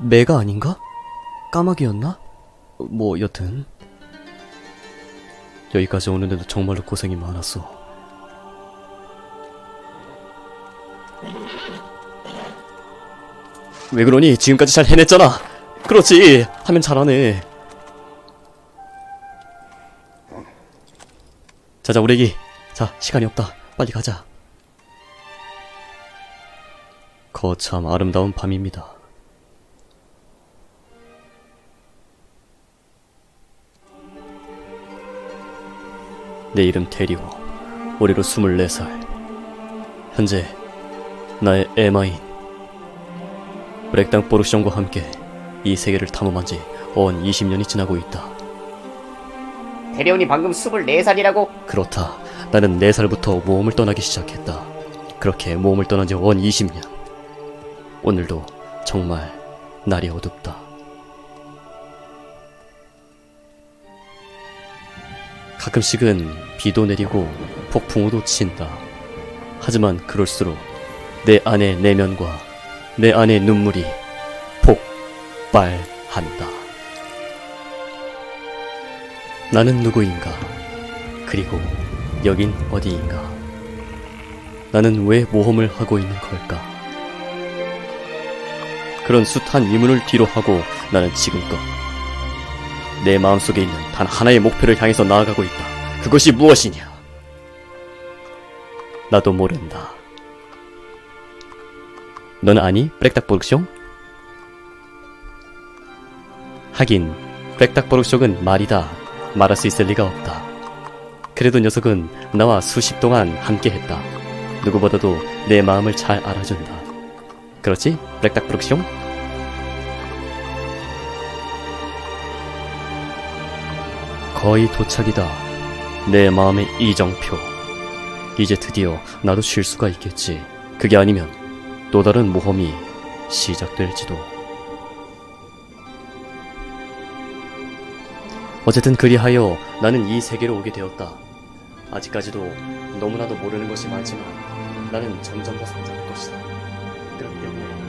매가 아닌가? 까마귀였나? 뭐 여튼 여기까지 오는데도 정말로 고생이 많았어. 왜 그러니? 지금까지 잘 해냈잖아. 그렇지. 하면 잘하네. 자자 우리 애기. 자 시간이 없다. 빨리 가자. 거참 아름다운 밤입니다. 내 이름 테리오. 올해로 24살. 현재 나의 에마인 브렉당 보르숑과 함께 이 세계를 탐험한 지 어언 20년이 지나고 있다. 대리온이 방금 24살이라고? 그렇다. 나는 4살부터 모험을 떠나기 시작했다. 그렇게 모험을 떠난 지원 20년. 오늘도 정말 날이 어둡다. 가끔씩은 비도 내리고 폭풍우도 친다. 하지만 그럴수록 내 안의 내면과 내 안의 눈물이 폭발한다. 나는 누구인가? 그리고 여긴 어디인가? 나는 왜 모험을 하고 있는 걸까? 그런 숱한 의문을 뒤로 하고 나는 지금껏 내 마음속에 있는 단 하나의 목표를 향해서 나아가고 있다. 그것이 무엇이냐? 나도 모른다. 넌 아니? 브렉닥보르숑? 하긴 브렉닥보르숑은 말이다. 말할 수 있을 리가 없다. 그래도 녀석은 나와 수십 동안 함께했다. 누구보다도 내 마음을 잘 알아준다. 그렇지? 블랙닥브룩숑? 거의 도착이다. 내 마음의 이정표. 이제 드디어 나도 쉴 수가 있겠지. 그게 아니면 또 다른 모험이 시작될지도. 어쨌든 그리하여 나는 이 세계로 오게 되었다. 아직까지도 너무나도 모르는 것이 많지만 나는 점점 더 성장할 것이다. 그렇기 때문에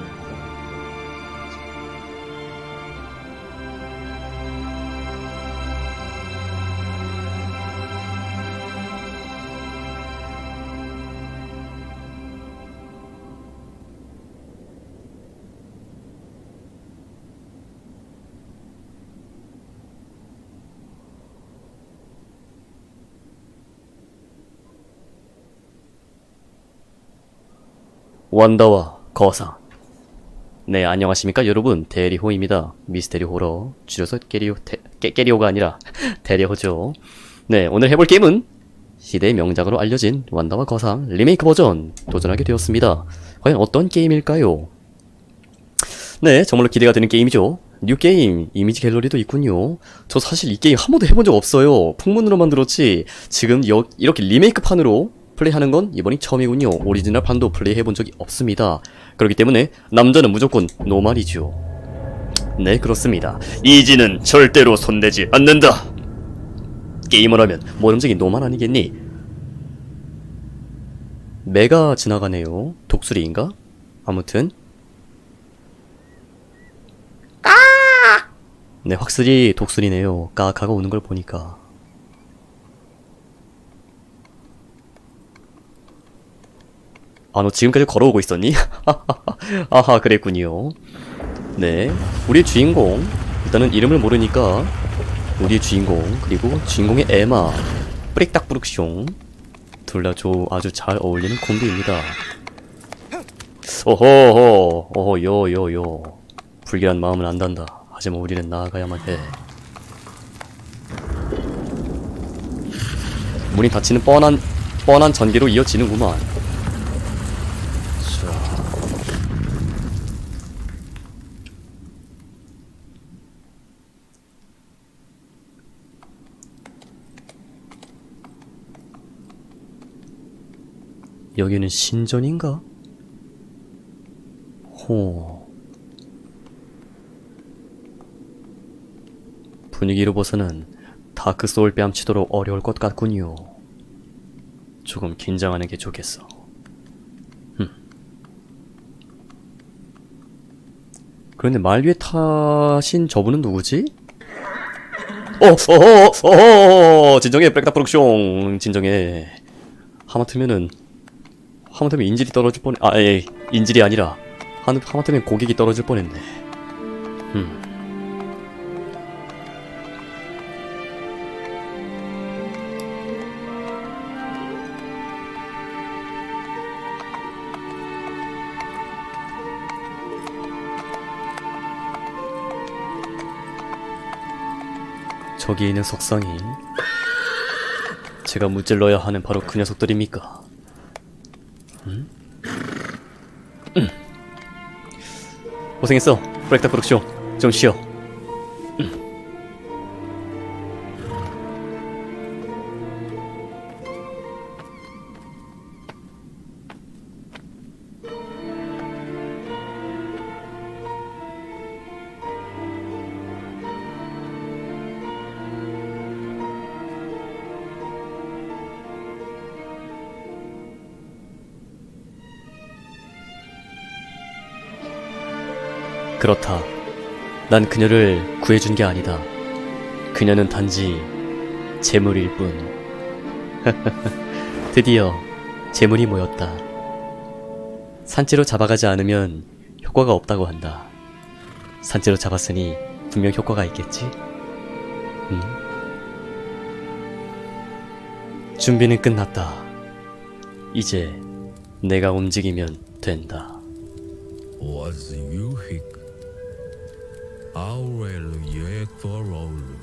원더와 거상. 네, 안녕하십니까 여러분. 대리호입니다. 미스테리 호러. 줄여서 깨리호, 깨리호가 아니라 대리호죠. 네, 오늘 해볼 게임은 시대의 명작으로 알려진 완다와 거상 리메이크 버전 도전하게 되었습니다. 과연 어떤 게임일까요? 네, 정말로 기대가 되는 게임이죠. 뉴 게임, 이미지 갤러리도 있군요. 저 사실 이 게임 한 번도 해본 적 없어요. 풍문으로만 들었지. 지금 여, 이렇게 리메이크 판으로 플레이하는 건 이번이 처음이군요. 오리지널 판도 플레이해본 적이 없습니다. 그렇기 때문에 남자는 무조건 노말이죠. 네, 그렇습니다. 이지는 절대로 손대지 않는다. 게이머라면 모범적인 노말 아니겠니? 매가 지나가네요. 독수리인가? 아무튼 네, 확실히 독수리네요. 까까가 오는 걸 보니까. 아, 너 지금까지 걸어오고 있었니? 아하, 그랬군요. 네, 우리 주인공. 일단은 이름을 모르니까 우리 주인공 그리고 주인공의 에마 뿌릭딱뿌룩숑 둘다 아주 잘 어울리는 콤비입니다. 오호호, 오호, 요, 요, 요. 불길한 마음은 안 단다. 하지만 우리는 나아가야만 해. 문이 닫히는 뻔한 뻔한 전개로 이어지는구만. 자. 여기는 신전인가? 호. 분위기로 봐서는 다크 소울 뺨치도록 어려울 것 같군요. 조금 긴장하는 게 좋겠어. 흠. 그런데 말 위에 타신 저분은 누구지? 어, 어, 어, 어, 진정해, 백다 프록숑. 진정해. 하마터면은, 하마터면 인질이 떨어질 뻔, 아, 예, 인질이 아니라, 하, 하마터면 고객이 떨어질 뻔 했네. 음. 저기 있는 속상이 제가 무찔러야 하는 바로 그 녀석들입니까? 고생했어, 브렉타 프록쇼. 좀 쉬어. 그렇다. 난 그녀를 구해준 게 아니다. 그녀는 단지 재물일 뿐. 드디어 재물이 모였다. 산채로 잡아가지 않으면 효과가 없다고 한다. 산채로 잡았으니 분명 효과가 있겠지? 음? 준비는 끝났다. 이제 내가 움직이면 된다. Aureluiecthorolu,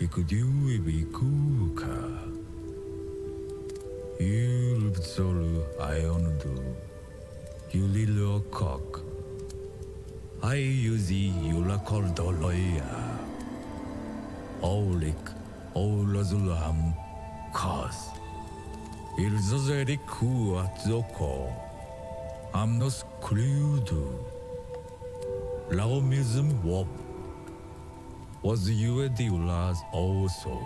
Ikuduibikuka, Ulbzolu Iondu, Ulilokok, Aiuzi Ulakoldoloia, Olik Olazulam Kos, Ilzozerikua Zoko, Amnos Kludu, screwed. Laomism wop was the last also.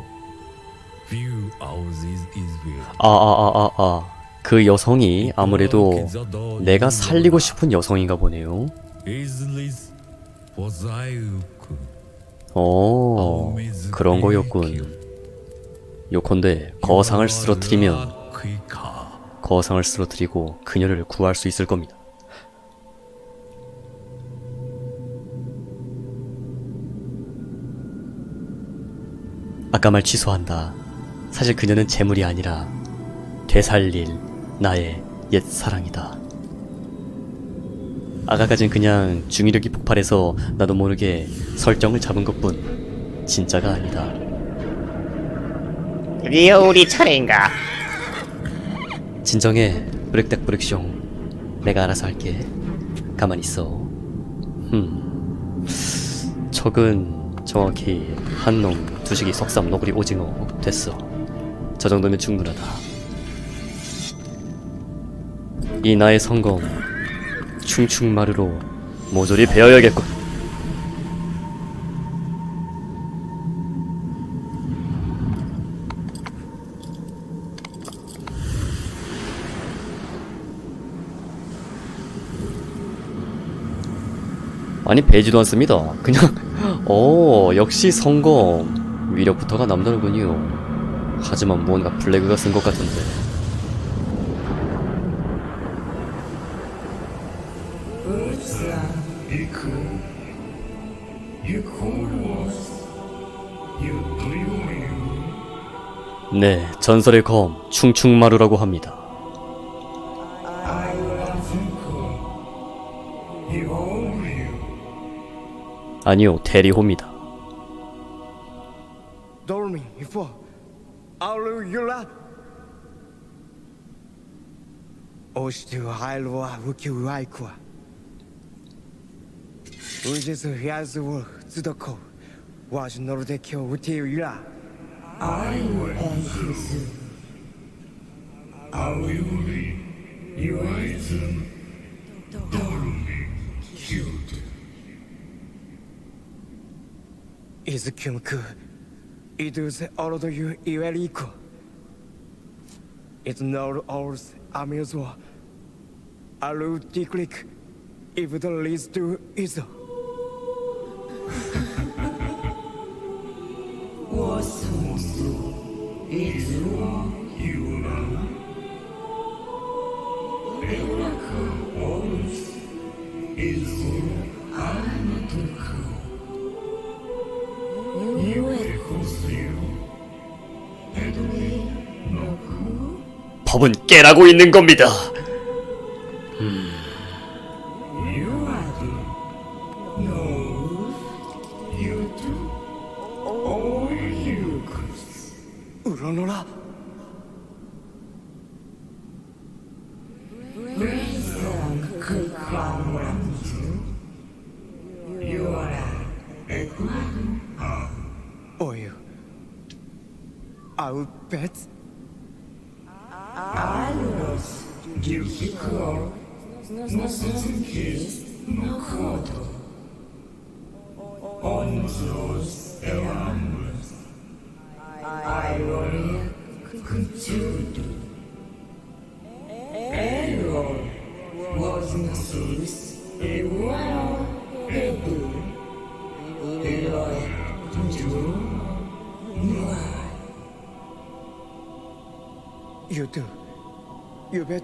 View houses is will. 아, 아, 아, 아, 아. 그 여성이 아무래도 내가 살리고 싶은 여성인가 보네요. 어, 그런 거였군. 요컨대 거상을 쓰러뜨리면 거상을 쓰러뜨리고 그녀를 구할 수 있을 겁니다. 아까 말 취소한다. 사실 그녀는 재물이 아니라 되살릴 나의 옛 사랑이다. 아까까진 그냥 중의력이 폭발해서 나도 모르게 설정을 잡은 것 뿐 진짜가 아니다. 드디어 우리 차례인가? 진정해 브렉닥 브렉숑 내가 알아서 할게 가만히 있어 흠 적은 정확히 한놈 두식이 석삼 너구리 오징어 됐어. 저 정도면 충분하다. 이 나의 성검 충충마루로 모조리 베어야겠군. 아니 배지도 않습니다. 그냥 어 역시 성검 위력부터가 남다르군요. 하지만 무언가 플래그가 쓴 것 같은데. 네, 전설의 검 충충마루라고 합니다. 아니요, 대리호입니다. 오시티우 하일로와 우키우 아이쿠와. 우지스 휘아스우 쯔더코. 와주노르데키오 우티우 유라. 아이우 엔시스 아우유리 유아이즘 도루미 키우드. İzkümkü idüze It's iveriko. It nor ours amizo. Alu diklik if the leads to izo. 我所作亦所有人，велика волос, і зло, а не тихо. 법은 깨라고 있는 겁니다. 우러노라 おゆアウベツ You do. You bet,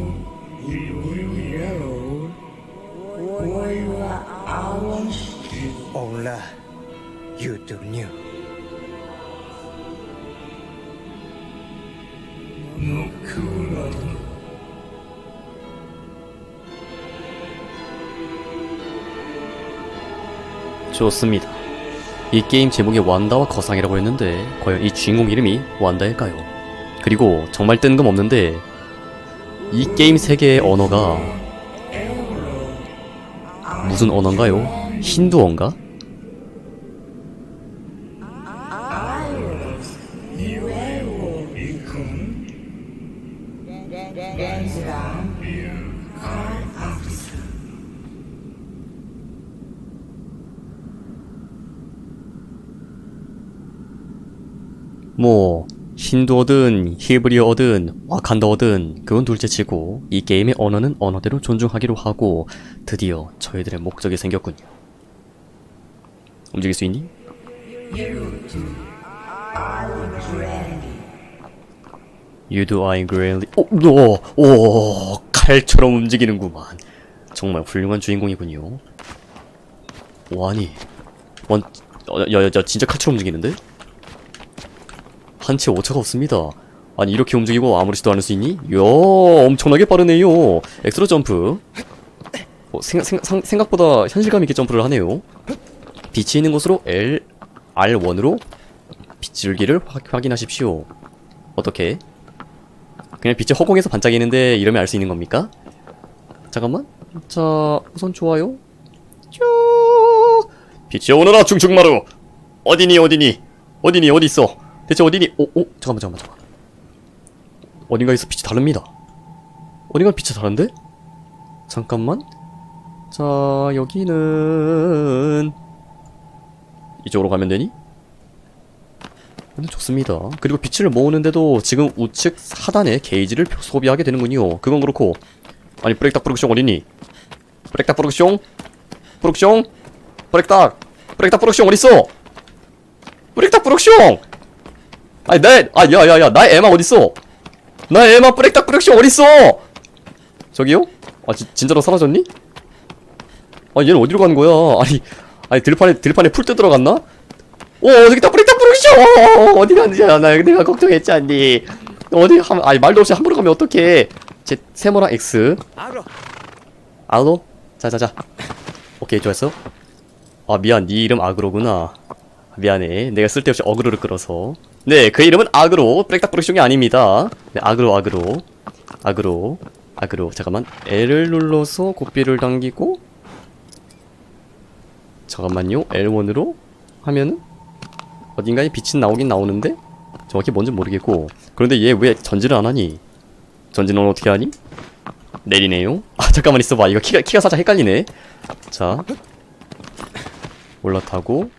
You do new. 좋습니다. 이 게임 제목이 완다와 거상이라고 했는데 과연 이 주인공 이름이 완다일까요? 그리고 정말 뜬금없는데 이 게임 세계의 언어가 무슨 언어인가요? 힌두어인가? 뭐 힌두어든 히브리어든 와칸다어든 그건 둘째치고 이 게임의 언어는 언어대로 존중하기로 하고 드디어 저희들의 목적이 생겼군요. 움직일 수 있니? You do I greatly. 오, 칼처럼 움직이는구만. 정말 훌륭한 주인공이군요. 오, 아니, 원, 어, 진짜 칼처럼 움직이는데? 한치 오차가 없습니다. 아니 이렇게 움직이고 아무렇지도 않을 수 있니? 이야 엄청나게 빠르네요. 엑스로 점프. 어, 생각, 생각, 생각보다 현실감 있게 점프를 하네요. 빛이 있는 곳으로 L, R1으로 빗줄기를 확, 확인하십시오. 어떻게? 그냥 빛이 허공에서 반짝이는데 이러면 알 수 있는 겁니까? 잠깐만. 자, 우선 좋아요. 쭉. 빛이 오너라 충충마루. 어디니 어디니 어디니 어디 있어? 대체 어디니? 오, 오, 잠깐만, 잠깐만, 잠깐만. 어딘가에서 빛이 다릅니다. 어딘가 빛이 다른데? 잠깐만. 자, 여기는 이쪽으로 가면 되니? 근데 좋습니다. 그리고 빛을 모으는데도 지금 우측 하단에 게이지를 표- 소비하게 되는군요. 그건 그렇고 아니 브렉닥 브룩숑 어디니? 브렉닥 브룩숑? 브룩숑? 브렉닥 브렉닥 브룩숑 어딨어? 브렉닥 브룩숑! 아니 나, 아 야야야 나의 에마 어딨어? 나의 에마 브렉닥 브렉시 어딨어? 저기요? 아 지, 진짜로 사라졌니? 아 얘는 어디로 가는 거야? 아니 아니 들판에 들판에 풀뜯 들어갔나? 오 저기 다 브렉닥 브렉시 어디 갔는지 나 내가 걱정했지 않니? 어디 한 아니 말도 없이 함부로 가면 어떡해? 제 세모랑 X 알아. 알로? 자자자 오케이 좋았어 아 미안 네 이름 아그로구나 미안해 내가 쓸데없이 어그로를 끌어서 네, 그 이름은 악으로 빽딱부르숑이 아닙니다. 네, 악으로 악으로 악으로 악으로 잠깐만 L을 눌러서 고삐를 당기고 잠깐만요 L1으로 하면은 어딘가에 빛은 나오긴 나오는데 정확히 뭔지 모르겠고 그런데 얘 왜 전진을 안 하니? 전진은 어떻게 하니? 내리네요. 아 잠깐만 있어봐 이거 키가 키가 살짝 헷갈리네. 자 올라타고